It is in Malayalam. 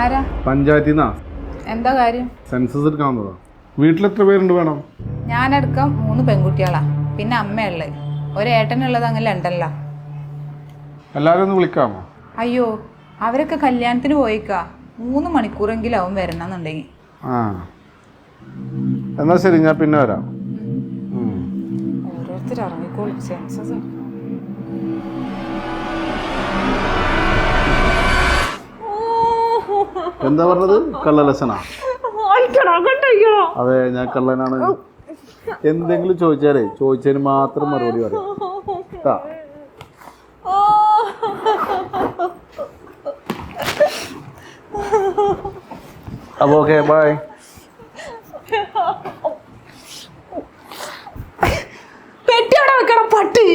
ആരാ? പഞ്ചായത്തിൽ നിന്നാ എന്താ കാര്യം? സെൻസസ് എടുക്കാൻ വീട്ടിൽ എത്ര പേരുണ്ട് വേണം? ഞാനടക്കം മൂന്ന് പെൺകുട്ടികളാ. പിന്നെ അമ്മയുള്ളത്. ഒരേട്ടനുള്ളത് അങ്ങനെ ലണ്ടനിലാ. എല്ലാവരും ഒന്ന് വിളിക്കാമോ? അയ്യോ അവരൊക്കെ കല്യാണത്തിന് പോയിക്കാ. മൂന്ന് മണിക്കൂറെങ്കിലും അവൻ വരണം എന്നുണ്ടെങ്കിൽ ആ. എന്നാ ശരി ഞാൻ പിന്നെ വരാം. ഓരോരുത്തർ ഇറങ്ങിക്കോളും. സെൻസസ് എന്താ പറഞ്ഞത്? കള്ളലസനാ. അതെ ഞാൻ കള്ളനാണ്. എന്തെങ്കിലും ചോദിച്ചാലേ ചോദിച്ചതിന് മാത്രം മറുപടി പറയാം. അപ്പൊ ഓക്കെ ബൈ പെട്ടി അവിടെ വെക്കണം പട്ടി.